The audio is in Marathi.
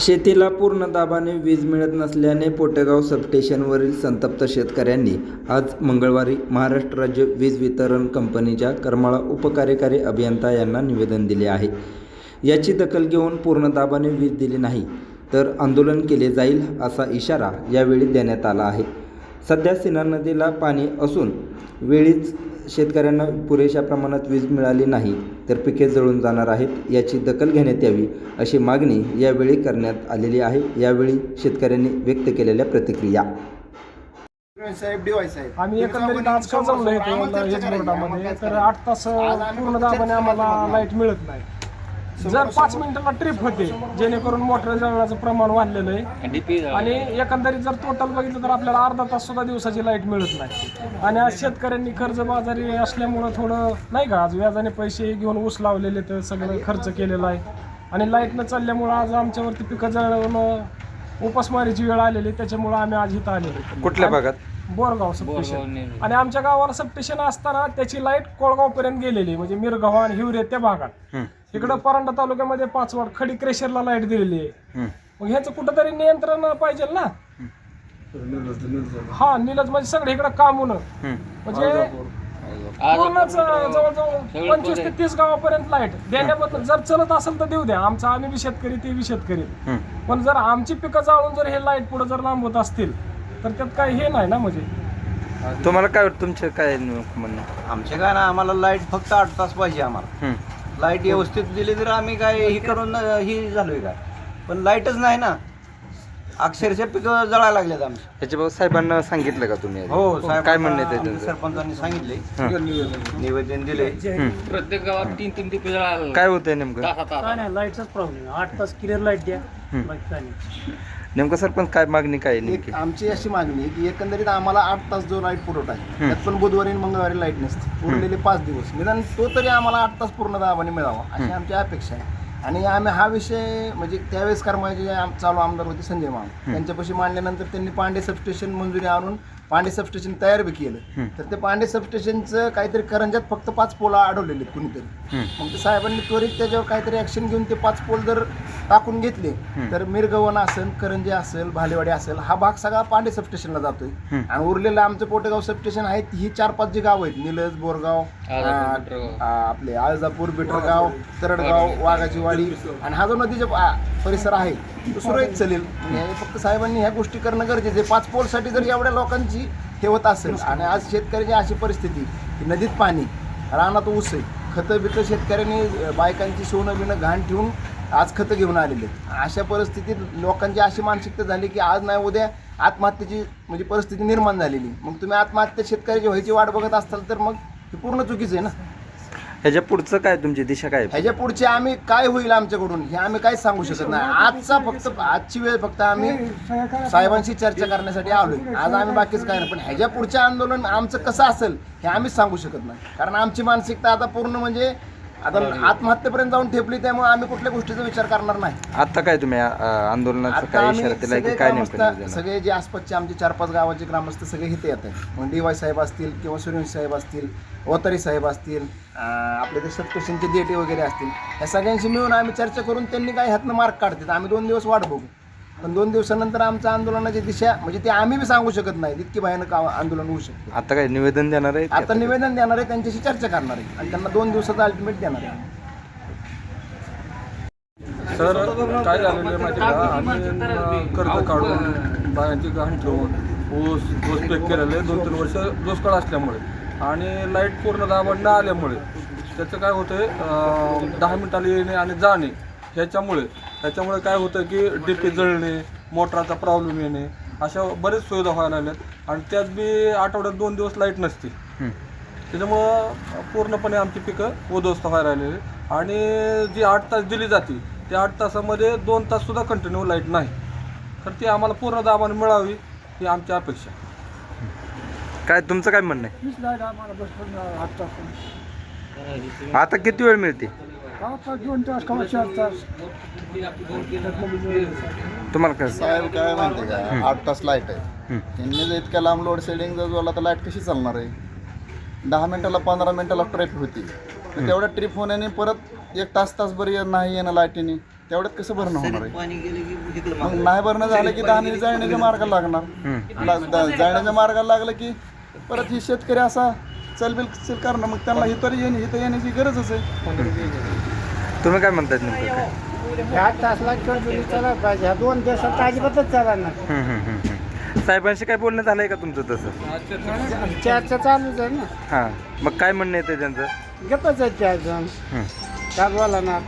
शेतीला पूर्ण दाबाने वीज मिळत नसल्याने पोटेगाव सबस्टेशनवरील संतप्त शेतकऱ्यांनी आज मंगळवारी महाराष्ट्र राज्य वीज वितरण कंपनीच्या करमाळा उपकार्यकारी अभियंता यांना निवेदन दिले आहे. याची दखल घेऊन पूर्ण दाबाने वीज दिली नाही तर आंदोलन केले जाईल असा इशारा यावेळी देण्यात आला आहे. सध्या सिन्हा नदीला पाणी असून वेळीच शेतकऱ्यांना पुरेशा प्रमाणात वीज मिळाली नाही. तर पिके जळून जाणार आहेत याची दखल घेण्यात यावी अशी मागणी यावेळी करण्यात आलेली आहे. यावेळी शेतकऱ्यांनी व्यक्त केलेल्या प्रतिक्रिया. साहेब डिवाय साहेब आम्ही एकंदरीत आज का जमलो हेच बोर्डामध्ये तर आम्हाला आठ तास पूर्ण दाबाने आम्हाला लाइट मिळत नाही. जर पाच मिनिटाला ट्रिप होते जेणेकरून मोटर जळण्याचं प्रमाण वाढलेलं आहे. आणि एकंदरीत जर टोटल बघितलं तर आपल्याला अर्धा तास सुद्धा दिवसाची लाइट मिळत नाही. आणि आज शेतकऱ्यांनी कर्जबाजारी असल्यामुळं थोडं नाही का आज व्याजाने पैसे घेऊन ऊस लावलेले तर सगळं खर्च केलेला आहे. आणि लाइट न चालल्यामुळं आज आमच्यावरती पिकं जळवणं उपासमारीची वेळ आलेली त्याच्यामुळं आम्ही आज इथं आलेलो कुठल्या भागात? बोरगाव सबस्टेशन आणि आमच्या गावाला सबस्टेशन असताना त्याची लाइट कोळगाव पर्यंत गेलेली म्हणजे मिरगाव आणि हिवरे त्या भागात. इकडं परांडा तालुक्यामध्ये पाचवाड खडी क्रेशरला लाइट दिलेली आहे. मग ह्याचं कुठंतरी नियंत्रण पाहिजे ना? हा निलज म्हणजे सगळे इकडं काम होणं म्हणजे पूर्णच जवळजवळ पंचवीस ते तीस गावापर्यंत लाइट देण्याबद्दल जर चलत असेल तर देऊ द्या. आमचा आम्ही बी शेतकरी ते बी शेतकरी. पण जर आमची पिकं जाळून जर हे लाइट पुढे जर लांबवत असतील तर त्यात काही हे नाही ना म्हणजे? तुम्हाला काय वाटतं? तुमचं काय म्हणणं? आमच्या काय ना आम्हाला लाइट फक्त आठ तास पाहिजे आम्हाला. लाइट व्यवस्थित दिली तर आम्ही काय ही करून ही झालोय काय पण लाईटच नाही ना. अक्षरशः पिकं जळायला लागलेत आमची. याच्याबाबत साहेबांना सांगितलं का तुम्ही हो साहेब काय म्हणणं आहे सरपंचांनी सांगितले. हं. निवेदन दिले. प्रत्येक गावात तीन तीन टिपे जळायला काय होतंय नेमकं? काय नाही लाईटचाच प्रॉब्लेम आहे. आठ तास क्लिअर लाइट द्या. बाकी काय नाही. नेमकं सरपंच काय मागणी काय आहे नेमकी? एक आमची अशी मागणी आहे की एकंदरीत आम्हाला आठ तास जो लाइट पुरवठा आहे त्यात पण बुधवारी आणि मंगळवारी लाइट नसते. उरलेले पाच दिवस. निदान तो तरी आम्हाला आठ तास पूर्ण दाबाने मिळावा अशी आमची अपेक्षा आहे. आणि आम्ही हा विषय म्हणजे त्यावेळेस कर्माचे जे आम- चालू आमदार होते संजय माम त्यांच्यापाशी मांडल्यानंतर त्यांनी पांडे सबस्टेशन मंजुरी आणून पांडे सबस्टेशन तयार बी केलं. तर ते पांडे सबस्टेशनचं काहीतरी करंजात फक्त पाच पोला अडवलेले आहेत कुणीतरी. मग ते साहेबांनी त्वरित त्याच्यावर काहीतरी ऍक्शन घेऊन ते पाच पोल जर टाकून घेतले तर मिरगवन असेल करंजे असेल भालेवाडी असेल हा भाग सगळा पांडे सबस्टेशनला जातोय. आणि उरलेलं आमचं पोटेगाव सबस्टेशन आहे ही चार पाच जी गाव आहेत निलज बोरगाव आपले आळजापूर बिटरगाव तरडगाव वाघाची वाडी आणि हा जो नदीचा परिसर आहे तो सुरळीत चालेल. म्हणजे हे फक्त साहेबांनी ह्या गोष्टी करणं गरजेचं आहे. पाच पोलसाठी जर एवढ्या लोकांची हे होत असेल आणि आज शेतकऱ्याची अशी परिस्थिती की नदीत पाणी रानात ऊस आहे खतं बितं शेतकऱ्यांनी बायकांची सोनं बिनं घाण ठेवून आज खतं घेऊन आलेले आहेत. अशा परिस्थितीत लोकांची अशी मानसिकता झाली की आज नाही उद्या आत्महत्येची म्हणजे परिस्थिती निर्माण झालेली मग तुम्ही आत्महत्या शेतकऱ्याची व्हायची वाट बघत असाल तर मग हे पूर्ण चुकीचं आहे ना ह्याच्या पुढचं काय तुमची दिशा काय आहे? ह्याच्या पुढचे आम्ही काय होईल आमच्याकडून हे आम्ही काहीच सांगू शकत नाही. आजचा फक्त आजची वेळ फक्त आम्ही साहेबांशी चर्चा करण्यासाठी आलोय. आज आम्ही बाकीच काय नाही. पण ह्याच्या पुढचे आंदोलन आमचं कसं असेल हे आम्हीच सांगू शकत नाही. कारण आमची मानसिकता आता पूर्ण म्हणजे आता आत्महत्येपर्यंत जाऊन ठेपली त्यामुळे आम्ही कुठल्या गोष्टीचा विचार करणार नाही. आता काय तुम्ही अं, आंदोलनाचा आता काय आम्ही इशारा दिलाय की सगळे काय नेमकं ग्रामस्थ नियोजन आहे? सगळे जे आसपासचे आमचे चार पाच गावाचे ग्रामस्थ सगळे इथे येत आहेत. मग डी वाय साहेब असतील किंवा सूर्यवंशी साहेब असतील ओतारी साहेब असतील अं, आपले ते सबस्टेशनचे डेटे वगैरे असतील या सगळ्यांशी मिळून आम्ही चर्चा करून त्यांनी काय ह्यातनं मार्क काढतात. आम्ही दोन दिवस वाट बघू. पण दोन दिवसानंतर आमच्या आंदोलनाची दिशा म्हणजे ते आम्ही बी सांगू शकत नाही. इतकी भयानक आव- आंदोलन होऊ शकते. आता काय निवेदन देणार आहे आता निवेदन देणार आहे त्यांच्याशी चर्चा करणार आहे आणि त्यांना दोन दिवसाचा अल्टिमेट देणार आहे सर काय झालेलं आहे माहिती आहे का? आम्ही कर्ज काढून बायांची गहाण ठेवून ऊस ऊस पीक केलेलं आहे दोन तीन वर्ष दुष्काळ असल्यामुळे आणि लाइट पूर्ण दाबण न आल्यामुळे त्याचं काय होतंय अं, दहा मिनिटाला येणे आणि जाणे ह्याच्यामुळे ह्याच्यामुळे काय होतं की डीपी जळणे मोटराचा प्रॉब्लेम येणे अशा बरेच सुविधा व्हायला लागल्यात. आणि त्यात बी आठवड्यात दोन दिवस लाइट नसते. त्याच्यामुळं पूर्णपणे आमची पिकं उद्ध्वस्त व्हायला राहिलेली आणि जी आठ तास दिली जाते त्या आठ तासामध्ये दोन ताससुद्धा कंटिन्यू लाइट नाही. तर ती आम्हाला पूर्ण दाबाने मिळावी ही आमची अपेक्षा. काय तुमचं काय म्हणणं आहे? आता किती वेळ मिळते? का दोन तास का चार तास तुम्हाला काय? साहेब काय माहिती का? आठ तास लाइट आहे. त्यांनी जर इतक्या लांब लोड शेडिंग जर जोडला तर लाइट कशी चालणार आहे? दहा मिनिटाला पंधरा मिनिटाला ट्रिप होती. तर तेवढ्या ट्रिप होण्याने परत एक तास तास बरी नाही येणं लाईटीने तेवढ्यात कसं भरणं होणार आहे? पाणी गेलं की इकडं मग नाही भरणं झालं की धान्य जाळण्याच्या मार्गाला लागणार. ला- दा- जाळण्याच्या मार्गाला लागलं की परत ही शेतकरी असा चलबिल चल करणं मग त्यांना इतर येणे इथं येण्याची गरजच आहे. तुम्ही काय म्हणतात नेमकं काय? ह्या तासला कंटिन्यू चालायला पाहिजे. ह्या दोन दिवसात अजिबातच चालणार हम्म, हम्म, हम्म, हम्म. साहेबांशी काय बोलणं झालंय का तुमचं तसं? चर्चा चालूच आहे ना. हां. मग काय म्हणणं येते त्यांचं? गपच आहे त्या अजून. हम्म. काय बोला ना